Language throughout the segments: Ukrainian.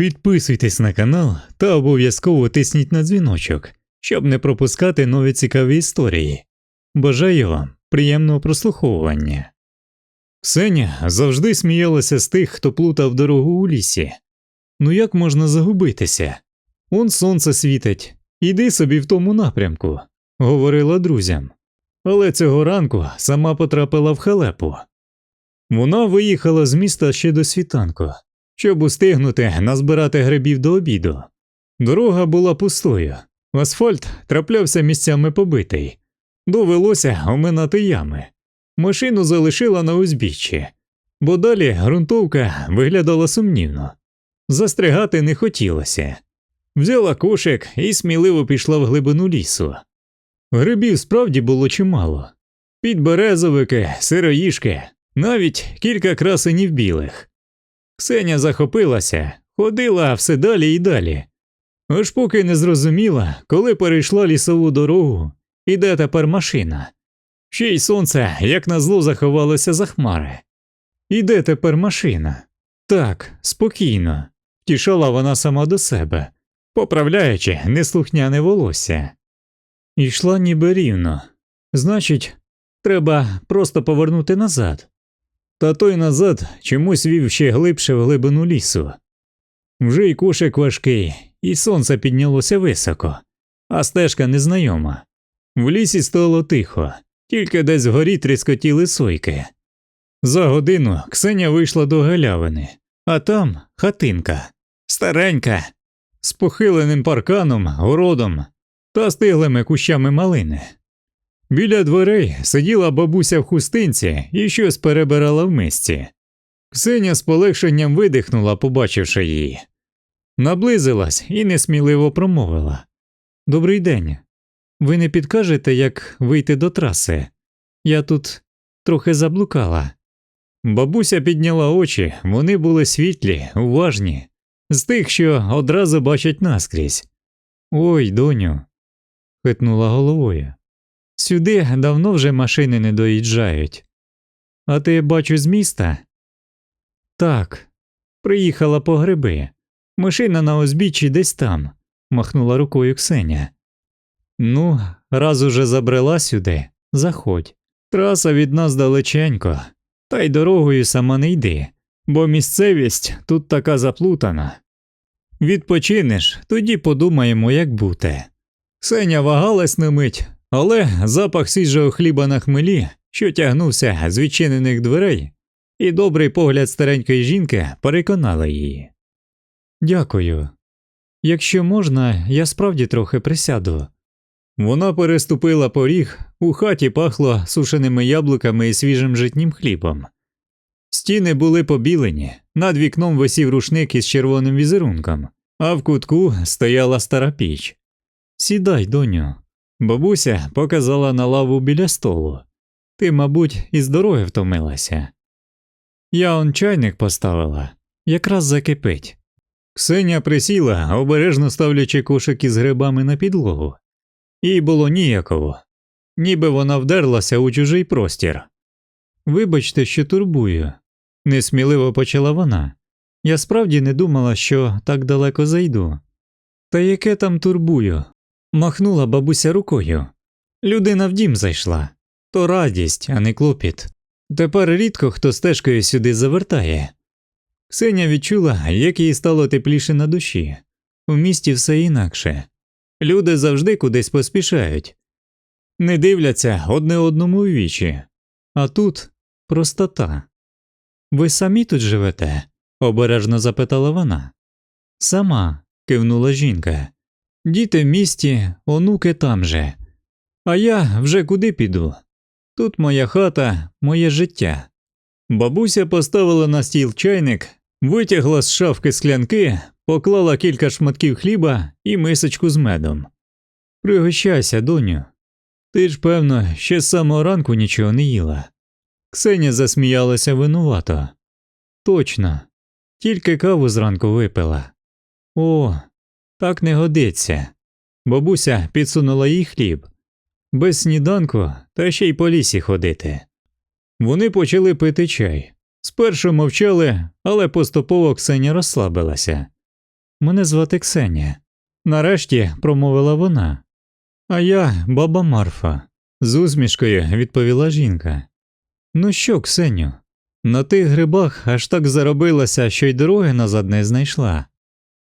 Підписуйтесь на канал та обов'язково тисніть на дзвіночок, щоб не пропускати нові цікаві історії. Бажаю вам приємного прослуховування. Ксеня завжди сміялася з тих, хто плутав дорогу у лісі. Ну як можна загубитися? Он сонце світить, іди собі в тому напрямку, говорила друзям. Але цього ранку сама потрапила в халепу. Вона виїхала з міста ще до світанку, щоб устигнути назбирати грибів до обіду. Дорога була пустою, асфальт траплявся місцями побитий, довелося оминати ями. Машину залишила на узбіччі, бо далі ґрунтовка виглядала сумнівно. Застрягати не хотілося. Взяла кошик і сміливо пішла в глибину лісу. Грибів справді було чимало. Підберезовики, сироїшки, навіть кілька красенів білих. Ксеня захопилася, ходила все далі і далі, аж поки не зрозуміла, коли перейшла лісову дорогу, і де тепер машина. Ще й сонце, як назло, заховалося за хмари. І де тепер машина? Так, спокійно, втішала вона сама до себе, поправляючи неслухняне волосся. І йшла ніби рівно. Значить, треба просто повернути назад. Та той назад чомусь вів ще глибше в глибину лісу. Вже й кошик важкий, і сонце піднялося високо, а стежка незнайома. В лісі стало тихо, тільки десь вгорі тріскотіли сойки. За годину Ксеня вийшла до галявини, а там хатинка, старенька, з похиленим парканом, городом та стиглими кущами малини. Біля дверей сиділа бабуся в хустинці і щось перебирала в мисці. Ксеня з полегшенням видихнула, побачивши її. Наблизилась і несміливо промовила Добрий день. Ви не підкажете, як вийти до траси? Я тут трохи заблукала. Бабуся підняла очі, вони були світлі, уважні, з тих, що одразу бачать наскрізь. Ой, доню, хитнула головою. Сюди давно вже машини не доїжджають. А ти бачу з міста? Так, приїхала по гриби. Машина на узбіччі десь там, махнула рукою Ксеня. Ну, раз уже забрела сюди, заходь. Траса від нас далеченько, та й дорогою сама не йди, бо місцевість тут така заплутана. Відпочинеш, тоді подумаємо, як бути. Ксеня вагалась на мить, але запах свіжого хліба на хмелі, що тягнувся з відчинених дверей, і добрий погляд старенької жінки переконали її. Дякую. Якщо можна, я справді трохи присяду. Вона переступила поріг, у хаті пахло сушеними яблуками і свіжим житнім хлібом. Стіни були побілені, над вікном висів рушник із червоним візерунком, а в кутку стояла стара піч. Сідай, доню. Бабуся показала на лаву біля столу. Ти, мабуть, із дороги втомилася. Я он чайник поставила, якраз закипить. Ксеня присіла, обережно ставлячи кошик із грибами на підлогу. Їй було ніяково, ніби вона вдерлася у чужий простір. Вибачте, що турбую, несміливо почала вона. Я справді не думала, що так далеко зайду. Та яке там турбую? Махнула бабуся рукою. Людина в дім зайшла. То радість, а не клопіт. Тепер рідко хто стежкою сюди завертає. Ксеня відчула, як їй стало тепліше на душі. У місті все інакше. Люди завжди кудись поспішають, не дивляться одне одному вічі, а тут простота. Ви самі тут живете? обережно запитала вона. Сама, кивнула жінка. Діти в місті, онуки там же. А я вже куди піду? Тут моя хата, моє життя. Бабуся поставила на стіл чайник, витягла з шафки склянки, поклала кілька шматків хліба і мисочку з медом. Пригощайся, доню. Ти ж, певно, ще з самого ранку нічого не їла. Ксеня засміялася винувато. Точно, тільки каву зранку випила. О, так не годиться. Бабуся підсунула їй хліб. Без сніданку та ще й по лісі ходити. Вони почали пити чай. Спершу мовчали, але поступово Ксеня розслабилася. Мене звати Ксенія. Нарешті промовила вона. А я баба Марфа, з усмішкою відповіла жінка. Ну що, Ксеню, на тих грибах аж так заробилася, що й дороги назад не знайшла.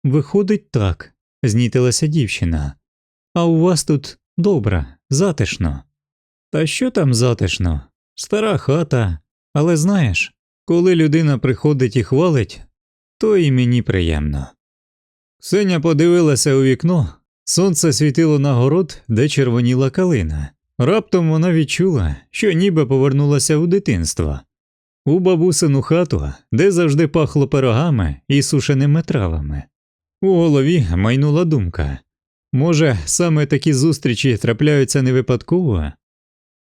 Виходить так, знітилася дівчина. А у вас тут добре, затишно. Та що там затишно? Стара хата, але знаєш, коли людина приходить і хвалить, то і мені приємно. Ксеня подивилася у вікно, сонце світило на город, де червоніла калина. Раптом вона відчула, що ніби повернулася у дитинство, у бабусину хату, де завжди пахло пирогами і сушеними травами. У голові майнула думка може, саме такі зустрічі трапляються не випадково?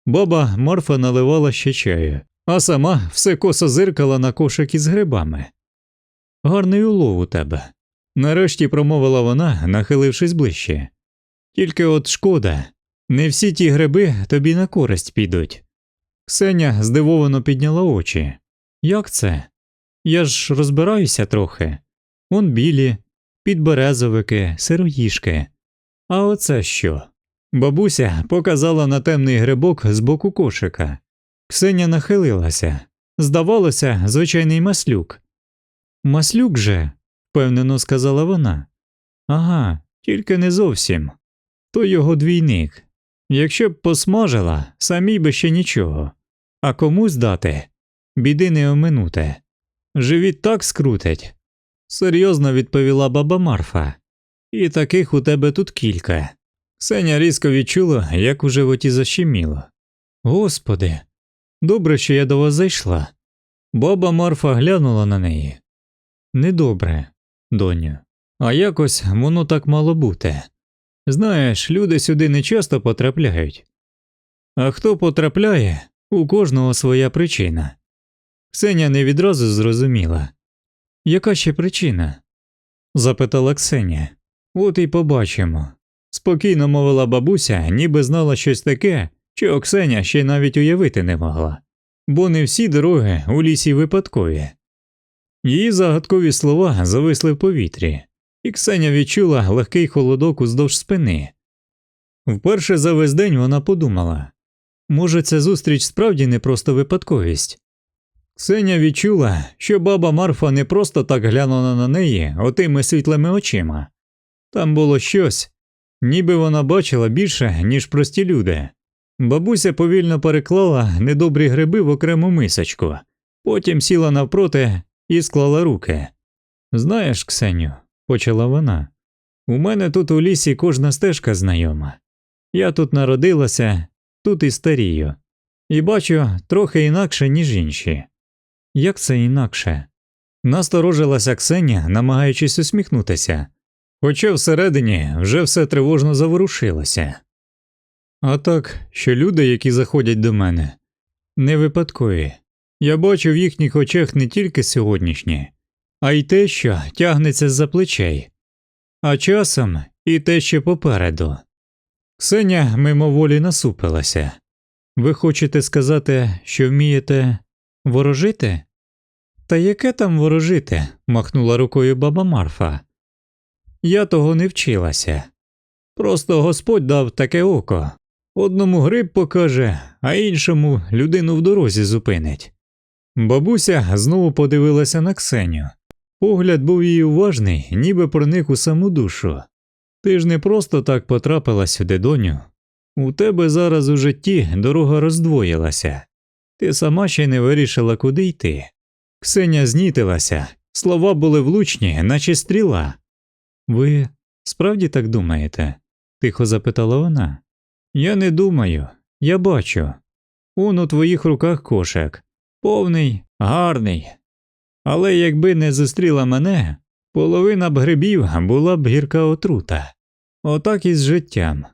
Баба Марфа наливала ще чаю, а сама все косо зиркала на кошик із грибами. Гарний улов у тебе. Нарешті промовила вона, нахилившись ближче. Тільки от шкода, не всі ті гриби тобі на користь підуть. Ксеня здивовано підняла очі. Як це? Я ж розбираюся трохи. Он білі, підберезовики, сироїшки. А оце що? Бабуся показала на темний грибок з боку кошика. Ксеня нахилилася. Здавалося, звичайний маслюк. Маслюк же, впевнено сказала вона. Ага, тільки не зовсім. То його двійник. Якщо б посмажила, самій би ще нічого. А комусь дати біди не оминути. Живіт так скрутить. Серйозно відповіла баба Марфа. І таких у тебе тут кілька. Сеня різко відчула, як у животі защеміло. Господи, добре, що я до вас зайшла. Баба Марфа глянула на неї. Недобре, доню, а якось воно так мало бути. Знаєш, люди сюди не часто потрапляють. А хто потрапляє, у кожного своя причина. Ксеня не відразу зрозуміла. Яка ще причина? запитала Ксеня. От і побачимо. Спокійно мовила бабуся, ніби знала щось таке, що Ксеня ще навіть уявити не могла, бо не всі дороги у лісі випадкові. Її загадкові слова зависли в повітрі, і Ксеня відчула легкий холодок уздовж спини. Вперше за весь день вона подумала може, ця зустріч справді не просто випадковість. Ксеня відчула, що баба Марфа не просто так глянула на неї отими світлими очима. Там було щось, ніби вона бачила більше, ніж прості люди. Бабуся повільно переклала недобрі гриби в окрему мисочку, потім сіла навпроти і склала руки. Знаєш, Ксеню, почала вона, у мене тут у лісі кожна стежка знайома. Я тут народилася, тут і старію, і бачу трохи інакше, ніж інші. Як це інакше? Насторожилася Ксеня, намагаючись усміхнутися, хоча всередині вже все тривожно заворушилося. А так, що люди, які заходять до мене, не випадкові. Я бачу в їхніх очах не тільки сьогоднішнє, а й те, що тягнеться з-за плечей, а часом і те, що попереду. Ксеня мимоволі насупилася. Ви хочете сказати, що вмієте ворожити? Та яке там ворожити? махнула рукою баба Марфа. Я того не вчилася. Просто Господь дав таке око. Одному гриб покаже, а іншому людину в дорозі зупинить. Бабуся знову подивилася на Ксеню. Погляд був її уважний, ніби проник у саму душу. Ти ж не просто так потрапила сюди, доню. У тебе зараз у житті дорога роздвоїлася. Ти сама ще не вирішила, куди йти. Ксеня знітилася, слова були влучні, наче стріла. Ви справді так думаєте? тихо запитала вона. Я не думаю, я бачу. Он у твоїх руках кошик. Повний, гарний. Але якби не зустріла мене, половина б грибів була б гірка отрута. Отак і з життям.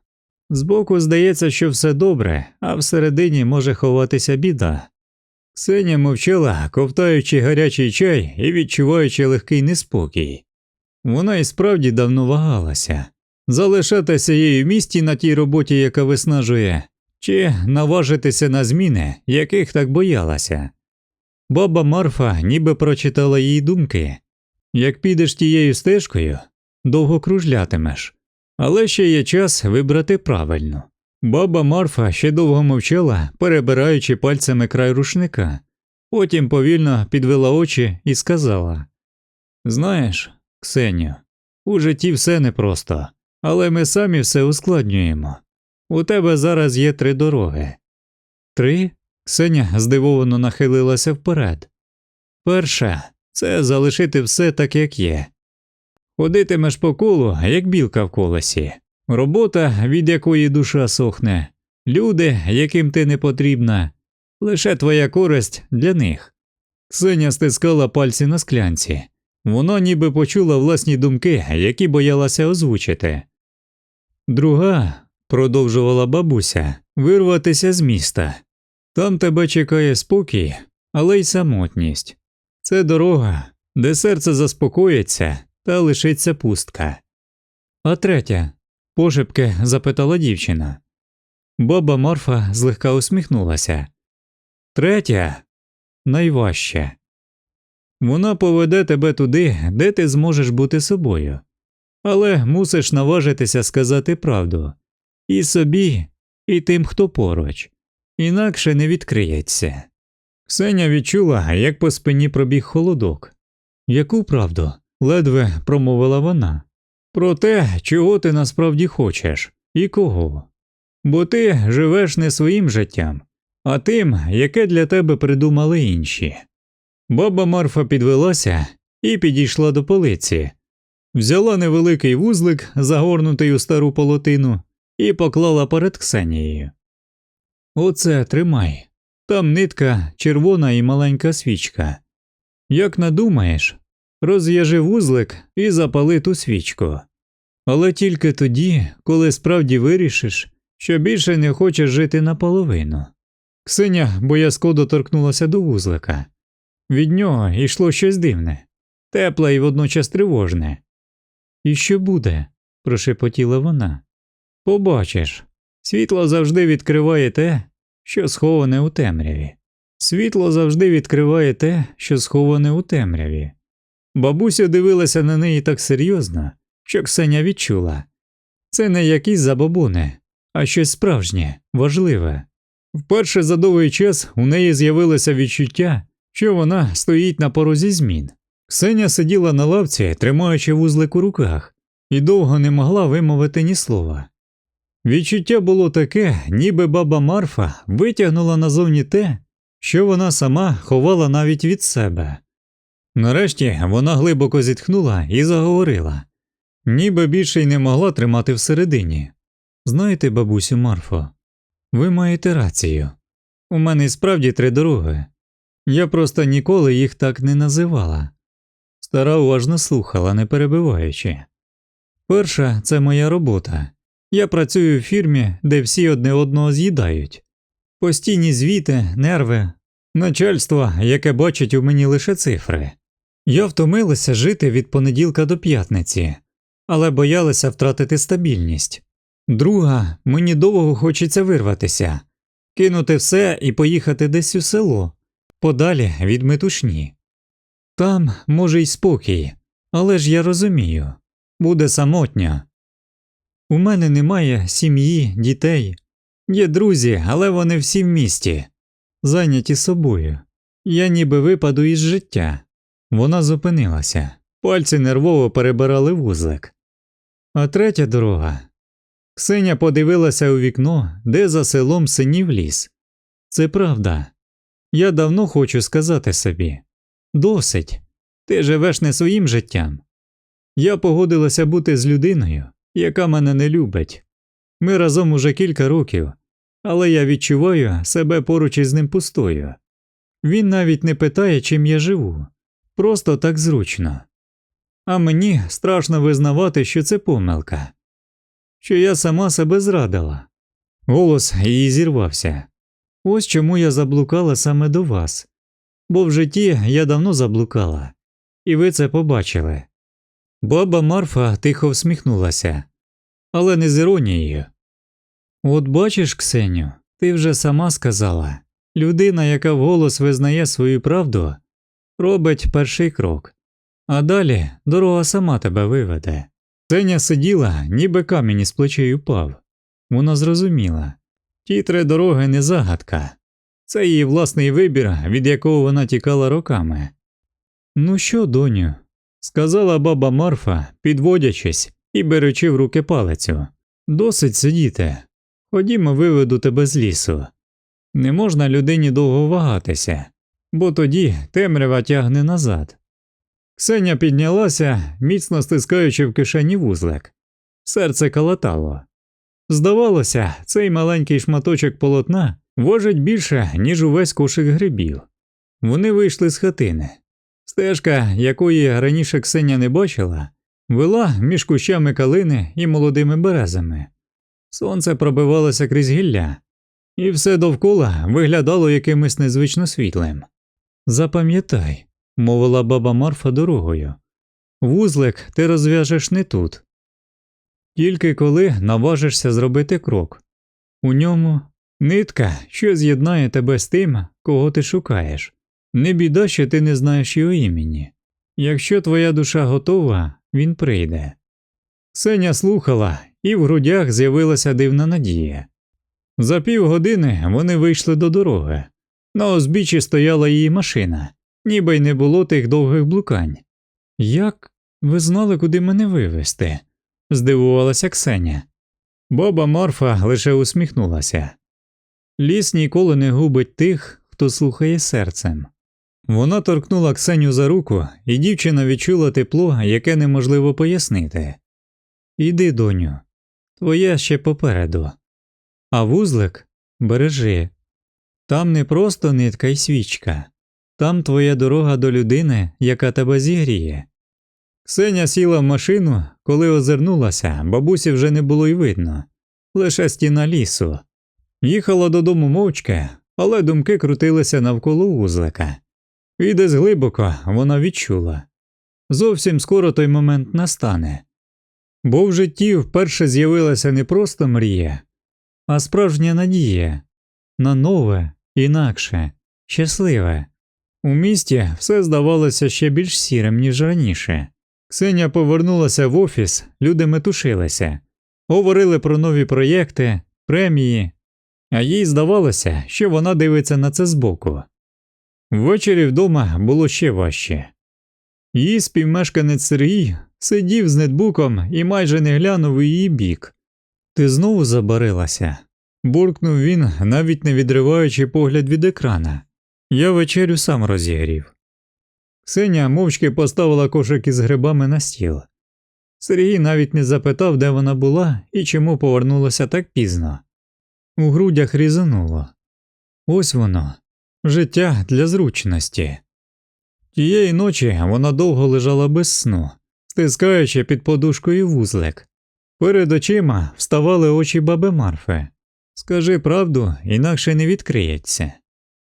Збоку здається, що все добре, а всередині може ховатися біда. Ксеня мовчала, ковтаючи гарячий чай і відчуваючи легкий неспокій. Вона і справді давно вагалася залишатися їй в місті на тій роботі, яка виснажує, чи наважитися на зміни, яких так боялася. Баба Марфа ніби прочитала її думки як підеш тією стежкою, довго кружлятимеш, але ще є час вибрати правильно. Баба Марфа ще довго мовчала, перебираючи пальцями край рушника, потім повільно підвела очі і сказала Знаєш, Ксеню, у житті все непросто, але ми самі все ускладнюємо. У тебе зараз є три дороги. Три? Ксеня здивовано нахилилася вперед. Перша це залишити все так, як є. Ходитимеш по колу, як білка в колесі, робота, від якої душа сохне, люди, яким ти не потрібна, лише твоя користь для них. Ксеня стискала пальці на склянці. Вона ніби почула власні думки, які боялася озвучити. Друга, продовжувала бабуся, вирватися з міста. Там тебе чекає спокій, але й самотність. Це дорога, де серце заспокоїться та лишиться пустка. А третя, пошепки запитала дівчина. Баба Марфа злегка усміхнулася. Третя найважче. Вона поведе тебе туди, де ти зможеш бути собою, але мусиш наважитися сказати правду і собі, і тим, хто поруч, інакше не відкриється. Ксеня відчула, як по спині пробіг холодок. Яку правду? Ледве промовила вона. Про те, чого ти насправді хочеш і кого. Бо ти живеш не своїм життям, а тим, яке для тебе придумали інші. Баба Марфа підвелася і підійшла до полиці, взяла невеликий вузлик, загорнутий у стару полотину, і поклала перед Ксенією. Оце тримай. Там нитка червона і маленька свічка. Як надумаєш, розв'яжи вузлик і запали ту свічку. Але тільки тоді, коли справді вирішиш, що більше не хочеш жити наполовину. Ксеня боязко доторкнулася до вузлика. Від нього йшло щось дивне, тепле і водночас тривожне. І що буде? прошепотіла вона. Побачиш, світло завжди відкриває те, що сховане у темряві. Світло завжди відкриває те, що сховане у темряві. Бабуся дивилася на неї так серйозно, що Ксеня відчула це не якісь забобони, а щось справжнє, важливе. Вперше за довгий час у неї з'явилося відчуття, що вона стоїть на порозі змін. Ксеня сиділа на лавці, тримаючи вузлик у руках, і довго не могла вимовити ні слова. Відчуття було таке, ніби баба Марфа витягнула назовні те, що вона сама ховала навіть від себе. Нарешті вона глибоко зітхнула і заговорила, ніби більше й не могла тримати всередині. Знаєте, бабусю Марфо, ви маєте рацію. У мене справді три дороги. Я просто ніколи їх так не називала. Стара уважно слухала, не перебиваючи. Перша це моя робота. Я працюю в фірмі, де всі одне одного з'їдають. Постійні звіти, нерви, начальство, яке бачить у мені лише цифри. Я втомилася жити від понеділка до п'ятниці, але боялася втратити стабільність. Друга, мені довго хочеться вирватися, кинути все і поїхати десь у село, подалі від метушні. Там, може, й спокій, але ж я розумію буде самотня. У мене немає сім'ї, дітей, є друзі, але вони всі в місті, зайняті собою. Я ніби випаду із життя. Вона зупинилася, пальці нервово перебирали вузлик. А третя дорога. Ксеня подивилася у вікно, де за селом синів ліс. Це правда. Я давно хочу сказати собі досить, ти живеш не своїм життям. Я погодилася бути з людиною, яка мене не любить. Ми разом уже кілька років, але я відчуваю себе поруч із ним пустою. Він навіть не питає, чим я живу, просто так зручно. А мені страшно визнавати, що це помилка, що я сама себе зрадила. Голос її зірвався. Ось чому я заблукала саме до вас, бо в житті я давно заблукала, і ви це побачили. Баба Марфа тихо всміхнулася, але не з іронією. От бачиш, Ксеню, ти вже сама сказала людина, яка вголос визнає свою правду, робить перший крок, а далі дорога сама тебе виведе. Ксеня сиділа, ніби камінь із плечей упав. Вона зрозуміла ті три дороги не загадка. Це її власний вибір, від якого вона тікала роками. Ну що, доню, сказала баба Марфа, підводячись і беручи в руки палицю. Досить сидіти. Ходімо, виведу тебе з лісу. Не можна людині довго вагатися, бо тоді темрява тягне назад. Ксеня піднялася, міцно стискаючи в кишені вузлик. Серце калатало. Здавалося, цей маленький шматочок полотна важить більше, ніж увесь кошик грибів. Вони вийшли з хатини. Стежка, якої раніше Ксеня не бачила, вела між кущами калини і молодими березами. Сонце пробивалося крізь гілля, і все довкола виглядало якимось незвично світлим. Запам'ятай, мовила баба Марфа дорогою. Вузлик ти розв'яжеш не тут. Тільки коли наважишся зробити крок. У ньому нитка, що з'єднає тебе з тим, кого ти шукаєш. Не біда, що ти не знаєш його імені. Якщо твоя душа готова, він прийде. Сеня слухала, і в грудях з'явилася дивна надія. За півгодини вони вийшли до дороги. На узбіччі стояла її машина, ніби й не було тих довгих блукань. Як ви знали, куди мене вивезти? здивувалася Ксеня. Баба Марфа лише усміхнулася. Ліс ніколи не губить тих, хто слухає серцем. Вона торкнула Ксеню за руку, і дівчина відчула тепло, яке неможливо пояснити. Іди, доню, твоє ще попереду. А вузлик бережи. Там не просто нитка й свічка, там твоя дорога до людини, яка тебе зігріє. Ксеня сіла в машину, коли озирнулася, бабусі вже не було й видно, лише стіна лісу. Їхала додому мовчки, але думки крутилися навколо вузлика. І десь глибоко вона відчула зовсім скоро той момент настане. Бо в житті вперше з'явилася не просто мрія, а справжня надія на нове, інакше, щасливе. У місті все здавалося ще більш сірим, ніж раніше. Ксеня повернулася в офіс, люди метушилися, говорили про нові проєкти, премії, а їй здавалося, що вона дивиться на це збоку. Ввечері вдома було ще важче. Її співмешканець Сергій сидів з нетбуком і майже не глянув у її бік. Ти знову забарилася? Буркнув він, навіть не відриваючи погляд від екрана. Я вечерю сам розігрів. Ксеня мовчки поставила кошик із грибами на стіл. Сергій навіть не запитав, де вона була і чому повернулася так пізно. У грудях різануло. Ось воно, життя для зручності. Тієї ночі вона довго лежала без сну, стискаючи під подушкою вузлик. Перед очима вставали очі баби Марфи. Скажи правду, інакше не відкриється.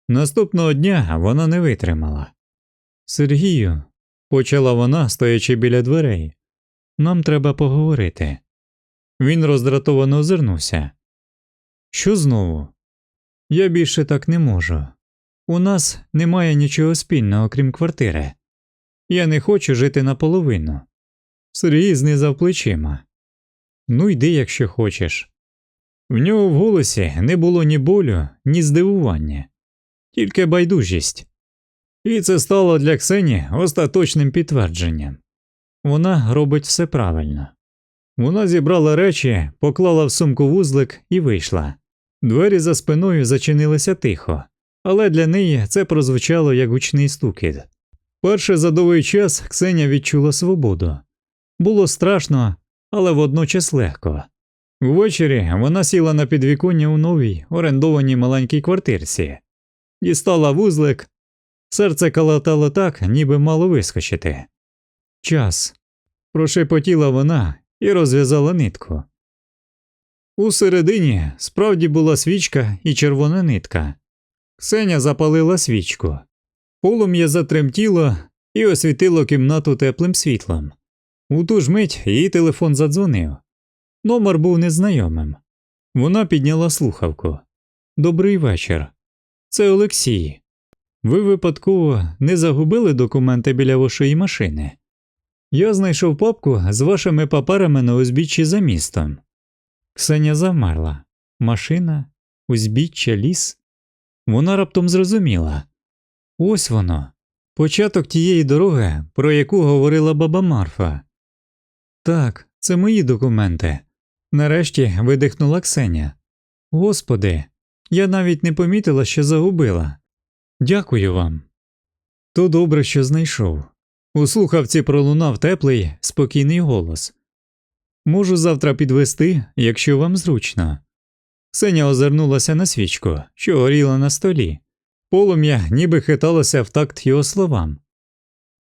Наступного дня вона не витримала. Сергію, почала вона, стоячи біля дверей, нам треба поговорити. Він роздратовано озирнувся. Що знову? Я більше так не можу. У нас немає нічого спільного, крім квартири. Я не хочу жити наполовину. Сергій знизав плечима. Ну, йди, якщо хочеш. В нього в голосі не було ні болю, ні здивування, тільки байдужість. І це стало для Ксені остаточним підтвердженням. Вона робить все правильно. Вона зібрала речі, поклала в сумку вузлик і вийшла. Двері за спиною зачинилися тихо, але для неї це прозвучало як гучний стукіт. Перше за довгий час Ксеня відчула свободу. Було страшно, але водночас легко. Ввечері вона сіла на підвіконня у новій, орендованій маленькій квартирці, дістала вузлик, серце калатало так, ніби мало вискочити. Час. прошепотіла вона і розв'язала нитку. У середині справді була свічка і червона нитка. Ксеня запалила свічку. Полум'я затремтіло і освітило кімнату теплим світлом. У ту ж мить її телефон задзвонив. Номер був незнайомим. Вона підняла слухавку. Добрий вечір. Це Олексій. Ви випадково не загубили документи біля вашої машини? Я знайшов папку з вашими паперами на узбіччі за містом. Ксеня замерла. Машина, узбіччя, ліс. Вона раптом зрозуміла. Ось воно, початок тієї дороги, про яку говорила баба Марфа. Так, це мої документи. Нарешті видихнула Ксеня. Господи, я навіть не помітила, що загубила. Дякую вам. То добре, що знайшов. У слухавці пролунав теплий, спокійний голос. Можу завтра підвести, якщо вам зручно. Ксеня озирнулася на свічку, що горіла на столі. Полум'я ніби хиталося в такт його словам.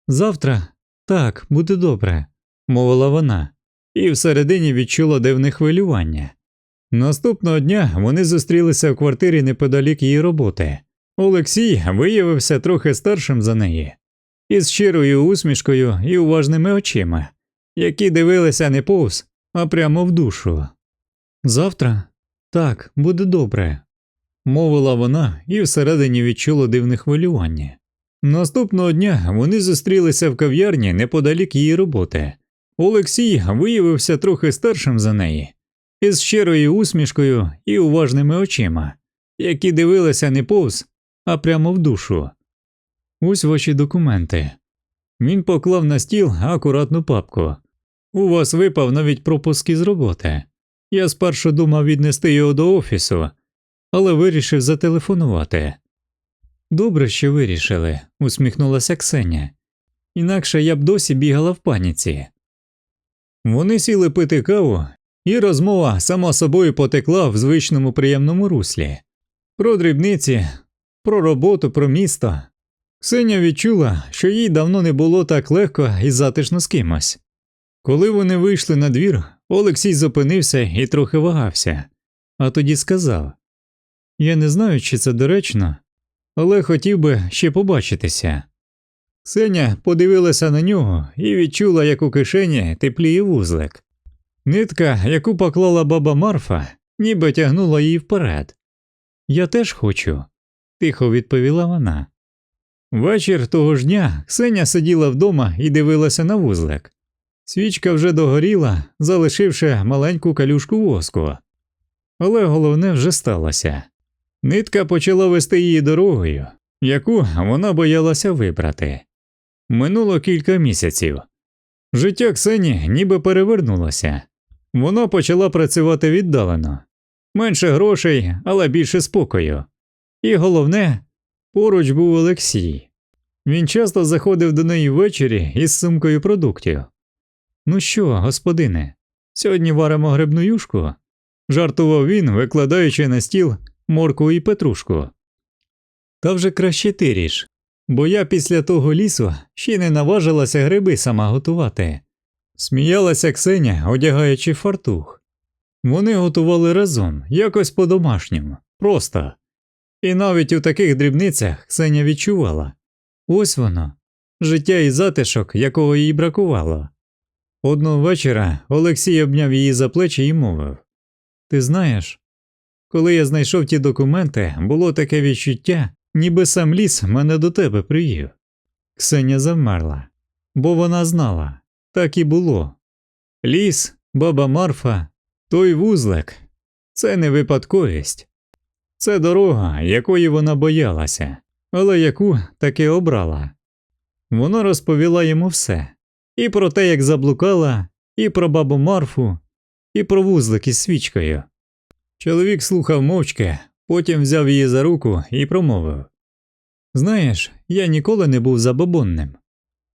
Завтра так, буде добре, мовила вона, і всередині відчула дивне хвилювання. Наступного дня вони зустрілися в квартирі неподалік її роботи. Олексій виявився трохи старшим за неї, із щирою усмішкою і уважними очима, які дивилися не повз, а прямо в душу. Завтра так, буде добре, мовила вона і всередині відчула дивне хвилювання. Наступного дня вони зустрілися в кав'ярні неподалік її роботи. Олексій виявився трохи старшим за неї, із щирою усмішкою і уважними очима, які дивилися не повз, а прямо в душу. Ось ваші документи. Він поклав на стіл акуратну папку. У вас випав навіть пропуск із роботи. Я спершу думав віднести його до офісу, але вирішив зателефонувати. Добре, що вирішили, усміхнулася Ксеня. Інакше я б досі бігала в паніці. Вони сіли пити каву, і розмова сама собою потекла в звичному приємному руслі. Про дрібниці, про роботу, про місто. Ксеня відчула, що їй давно не було так легко і затишно з кимось. Коли вони вийшли на двір, Олексій зупинився і трохи вагався, а тоді сказав Я не знаю, чи це доречно, але хотів би ще побачитися. Ксеня подивилася на нього і відчула, як у кишені тепліє вузлик. Нитка, яку поклала баба Марфа, ніби тягнула її вперед. Я теж хочу, тихо відповіла вона. Вечір того ж дня Ксеня сиділа вдома і дивилася на вузлик. Свічка вже догоріла, залишивши маленьку калюшку воску. Але головне вже сталося. Нитка почала вести її дорогою, яку вона боялася вибрати. Минуло кілька місяців. Життя Ксені ніби перевернулося. Вона почала працювати віддалено, менше грошей, але більше спокою. І головне, поруч був Олексій. Він часто заходив до неї ввечері із сумкою продуктів. Ну що, господине, сьогодні варимо грибну юшку? жартував він, викладаючи на стіл морку і петрушку. Та вже краще ти ріж, бо я після того лісу ще не наважилася гриби сама готувати. Сміялася Ксеня, одягаючи фартух. Вони готували разом, якось по-домашньому, просто. І навіть у таких дрібницях Ксеня відчувала ось воно, життя і затишок, якого їй бракувало. Одного вечора Олексій обняв її за плечі і мовив Ти знаєш, коли я знайшов ті документи, було таке відчуття, ніби сам ліс мене до тебе привів. Ксеня завмерла, бо вона знала так і було. Ліс, баба Марфа, той вузлик це не випадковість, це дорога, якої вона боялася, але яку таки обрала. Вона розповіла йому все і про те, як заблукала, і про бабу Марфу, і про вузлик із свічкою. Чоловік слухав мовчки, потім взяв її за руку і промовив Знаєш, я ніколи не був забобонним,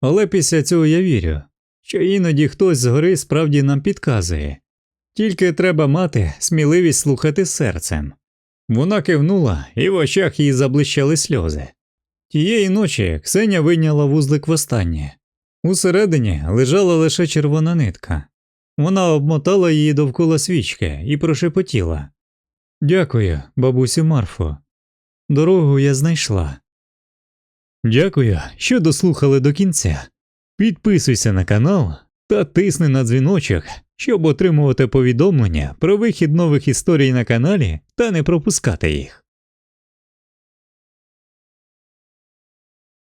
але після цього я вірю, що іноді хтось згори справді нам підказує, тільки треба мати сміливість слухати серцем. Вона кивнула, і в очах її заблищали сльози. Тієї ночі Ксеня вийняла вузлик востаннє. Усередині лежала лише червона нитка. Вона обмотала її довкола свічки і прошепотіла Дякую, бабусю Марфо. Дорогу я знайшла. Дякую, що дослухали до кінця. Підписуйся на канал та тисни на дзвіночок, щоб отримувати повідомлення про вихід нових історій на каналі та не пропускати їх.